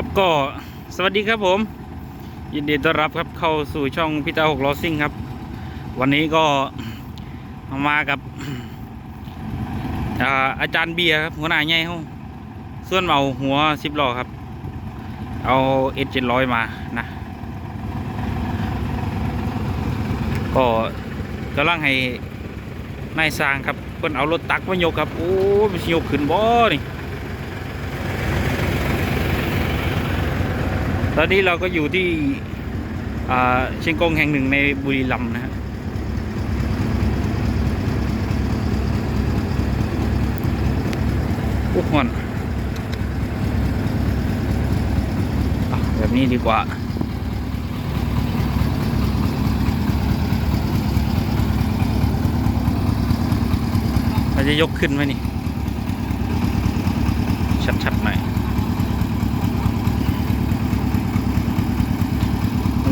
ครับก็สวัสดีครับผม ยินดีต้อนรับครับเข้าสู่ช่องพิตาหกล้อซิ่งครับ วันนี้ก็มากับอาอาจารย์เบียร์ครับหัวหน้าใหญ่เขาส่วนเอาหัวสิบล้อครับ เอาเอเจ็ดร้อยมานะ ก็กำลังให้นายสร้างครับเพิ่นเอารถตักมายกครับ โอ้มันยกขึ้นบ่นี่ ตอนนี้เราก็อยู่ที่เชียงกงแห่งหนึ่งในบุรีรัมย์นะฮะโอ้หอนแบบนี้ดีกว่า เราจะยกขึ้นไหมนี่ ชัดๆหน่อย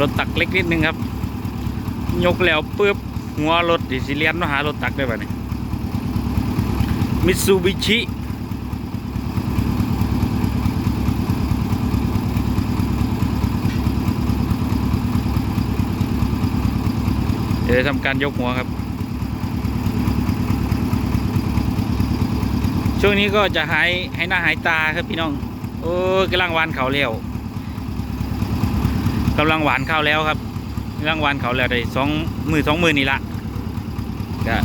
รถตักเล็กนิดนึงครับ ยกแล้วปุ๊บหัวรถดิสิเลียนมาหารถตักได้ป่ะเนี่ยมิตซูบิชิเดี๋ยวทำการยกหัวครับ ช่วงนี้ก็จะหายให้หน้าหายตาครับพี่น้อง โอ้กำลังวานเขาเลี้ยว กำลังหวานข้าวแล้วครับกำลังหวานข้าวแล้วได้สองมือสองมือนี่ละก็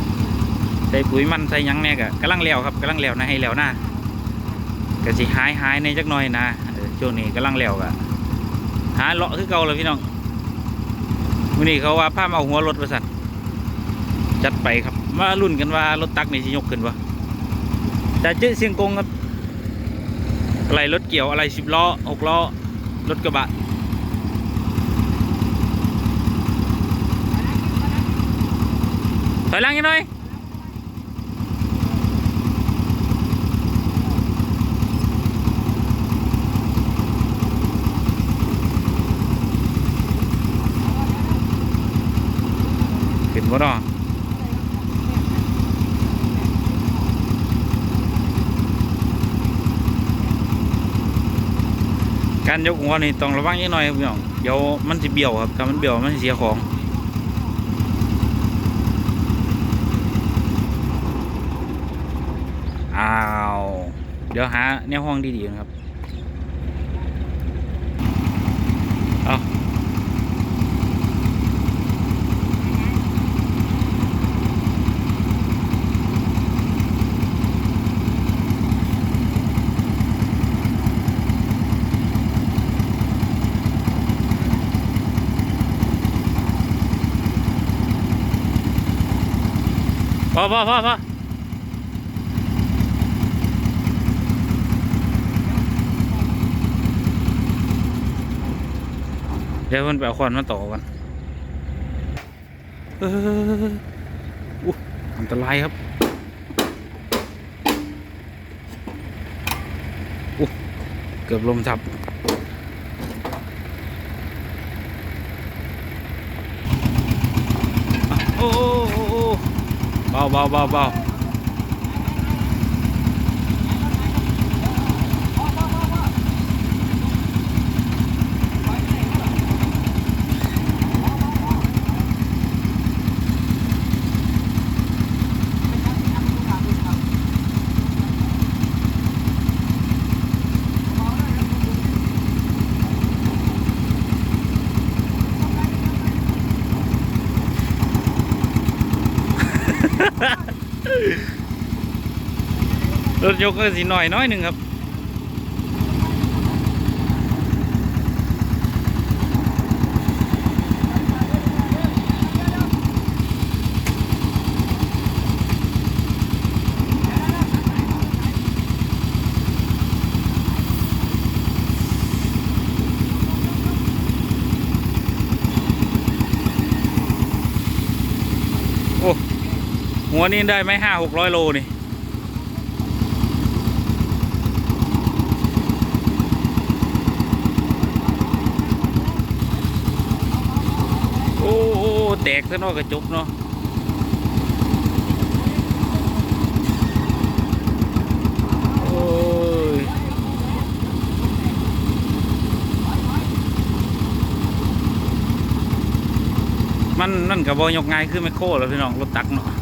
ใส่ปุ๋ยมันใส่ยังเนี่ยก็กำลังแล้วครับกำลังแล้วนะให้แล้วนะก็สิหายหายในจักหน่อยนะช่วงนี้กำลังแล้วก็หาเลาะคือเก่าเลยพี่น้องวันนี้เขาว่าพามาเอาหัวรถบริษัทจัดไปครับมารุ่นกันว่ารถตักนี่สิยกขึ้นวะแต่เจ๊เสียงกงครับอะไรรถเกี่ยวอะไรสิบล้อหกล้อรถกระบะ ถอยหลังยังหน่อยขึ้นบ่เนาการยกหัวนี่ต้องระวังนิดหน่อยครับพี่น้องเดี๋ยวมันจะเบี้ยวครับถ้ามันเบี้ยวมันเสียของ อ้าว เดี๋ยวหาแนวห้องดีๆนะครับ เอาพอพอพอพอ ดี๋ยวมันไปเอาควันมาต่อกันเอออันตรายครับอู้เกือบลมทับโอ้โอ้โอ้เบาเบาเบาเบา รถยกก็สิหน่อยน้อยหนึ่งครับโอ้ หัวนี่ได้ไหมห้าหกร้อยโลนี่โอ้โอ้แตกซะนอกกระจกเนาะมันนั่นกับบอยกง่ายขึ้นไม่โค้แล้วพี่น้องรถตักเนาะ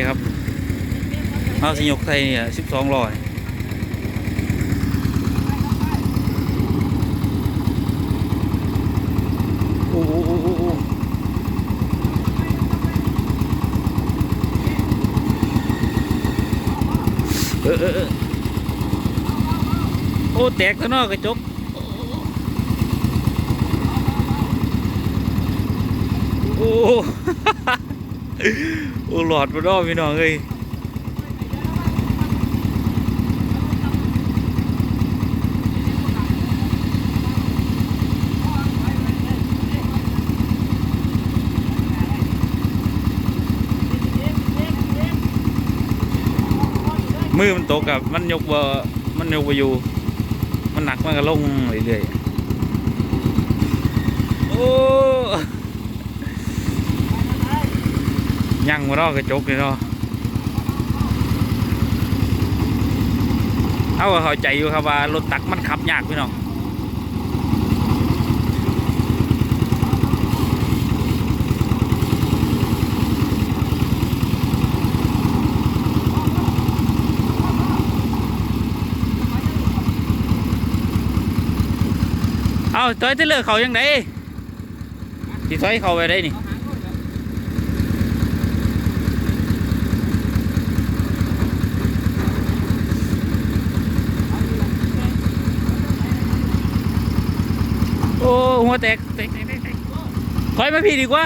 นี่ครับเอาสิยกไทยเนี่ยสิบสองร้อยโอ้โหโอ้โอ้โหเออเออเออโอ้แตกซะเนาะกระจกโอ้ โอ้หลอดมาดอพี่น้องเอ้ยมือมันตกกับมันยกว่ามันยกว่อยู่ มันหนักมันก็ลงเรื่อยๆโอ้ ยังมาดอกระจกเลยเนาะเอาก็เข้าใจอยู่ครับว่ารถตักมันขับยากพี่น้องเอาถอยที่เลือกเขายังไงที่ถอยเขาไปได้นี่โอ้ หัวแตกแตกแตกแตกแตกถอยมาพี่ดีกว่า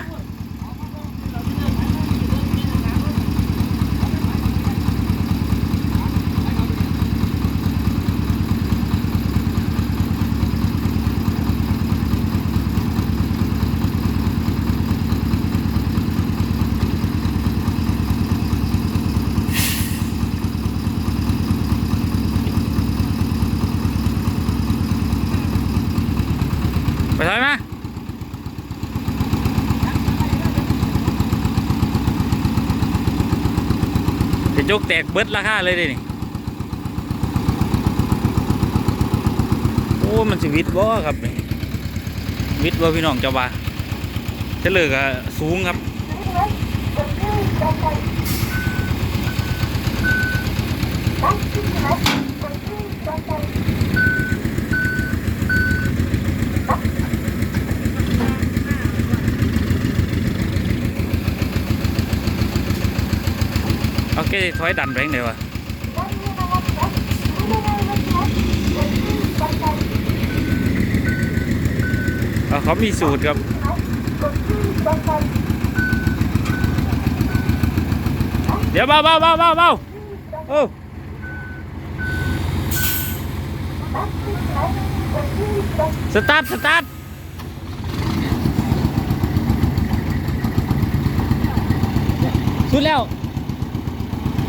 กแตกเบิดราคาเลยเดินี่โอ้ มันสิวิตบ่ครับนี่วิตบ่พี่น้องเจ้าบ่าเฉลยก็สูงครับ โอเคถอยดันไปยังไงวะเอาเข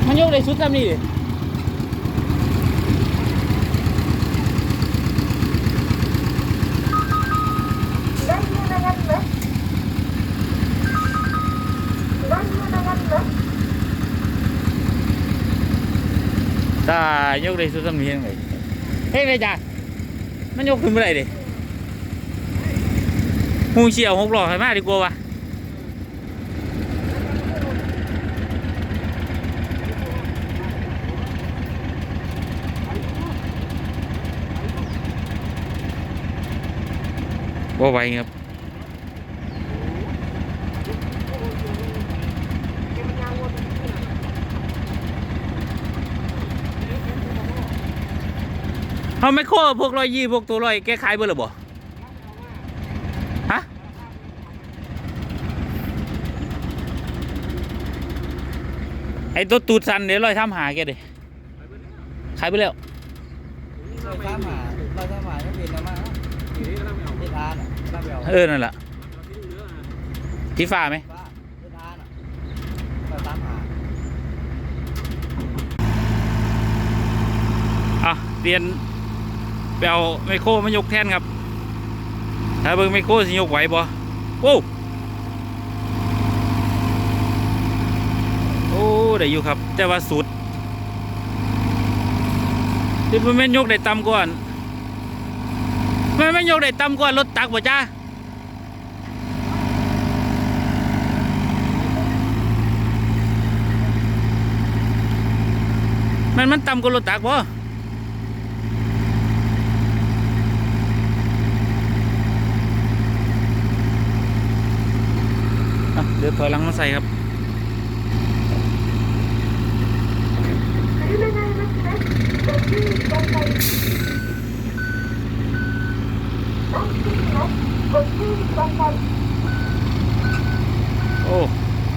ามีสูตรครับเดี๋ยวเบาเบาเบาเบาเบาโอ้สตาร์ทสตาร์ทสุดแล้ว มันยกได้สุดซ้ำนี่ดิถ้ายกได้สุดซ้ำนี่ยังไงเฮ้ยไปจ้ะมันยกขึ้นเมื่อไหร่ดิหู ว่าไวครับเขาไม่โค้พวกร้อยยี่พวกตัวร้อยแกขายเบอร์หรือบ่ฮะไอ้ตัวตูดสันเดี๋ยวร้อยทำหาแกดิขายไปแล้วเราสามหาเราสามหาไม่เป็นแล้วมั้ง เฮ็ดทานอะบ้าเบลเออนั่นแหละที่ฟ้าไหมบ้าเฮ็ดทานอะเราสามหาอะเปลี่ยนไปเอาไมโครมายกแทนครับ ถ้าเบิ่งไมโครสิยกไหวบ่โอ้โอ้ได้อยู่ครับ แต่ว่าสุดที่มันแม่นยกได้ต่ำกว่า มันแม่ยกได้ต่ำกว่ารถตักบ่จ้ามันมันต่ำกว่ารถตักบ่อะเดี๋ยวถอยหลังมาใส่ครับ โอ้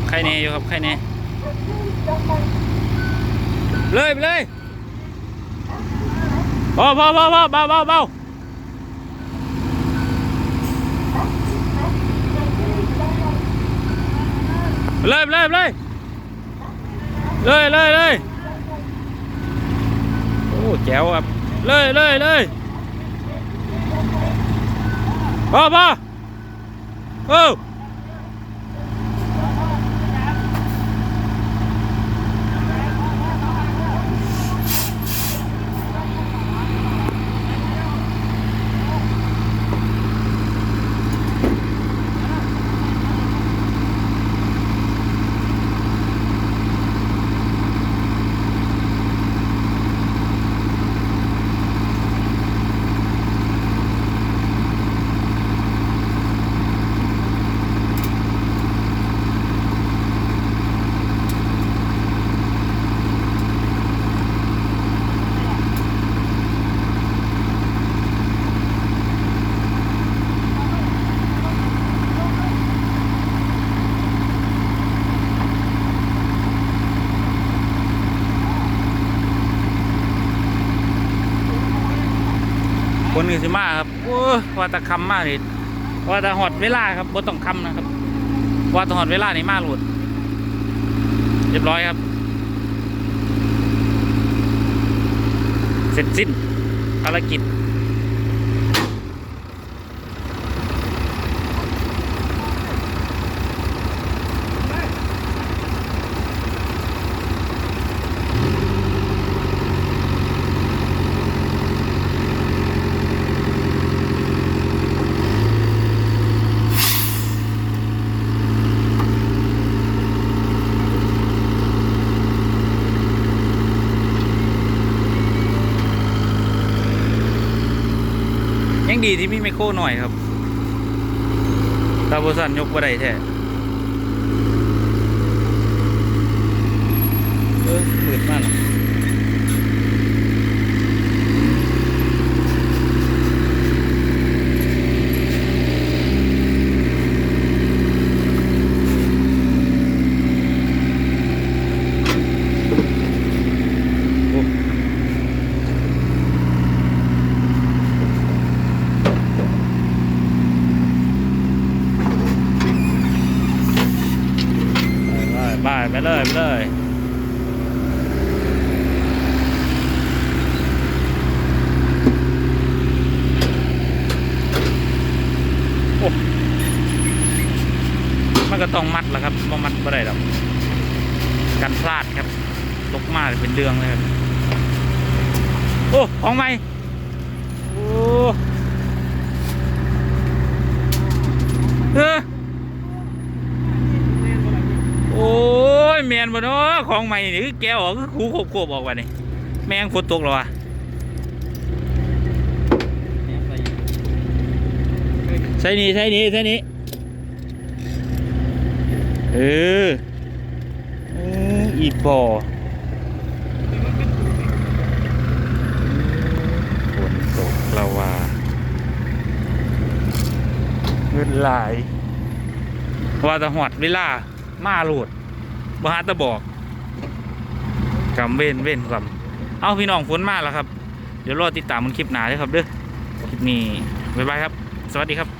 ใครเน่ อยู่ครับใครเน่เลยไปเลยพอพอพอพอเบาเบาเบาไปเลยไปเลยไปเลยเลยเลยเลยโอ้แจ๋วครับเลยเลยเลยพอพอโอ้ค นอื่งสิมาครับโอ้ว่าตะคำมากเลยว่าตะหอดเวลาครับบนต้องคำนะครับ ว่าตะหอดเวลานี่มาหลุดเรียบร้อยครับ เสร็จสิ้นภารกิจ ยังดีที่มีไมโครหน่อยครับตาบสันยกบ่ได้แท้เออมืดมากเนาะโอ้ไปไปไป เลย โอ้มันก็ต้องมัดแหละครับบ่มัดบ่ได้หรอกกันพลาดครับ ตกมาเป็นเดืองเลยครับ โอ้ ของใหม่ โอ้เออโอ้ยแม นบ่เนาะของใหม่นี่คือแกออกคือคูโคบโคบออกว่ะนี่แมงฝนตกแล้วะใช่นี่ใช่นี่ใช่นี่เอออออีปอฝนตกละวาเงินหลายว่าจะหอดเวลามาโหลด บหาตะบอกกำเว้นเว้นกำเอาพี่น้องฝนมาแล้วครับ เดี๋ยวรอติดตามมันคลิปหนาด้วยครับเด้อคลิปนี้บ๊ายบายครับ สวัสดีครับ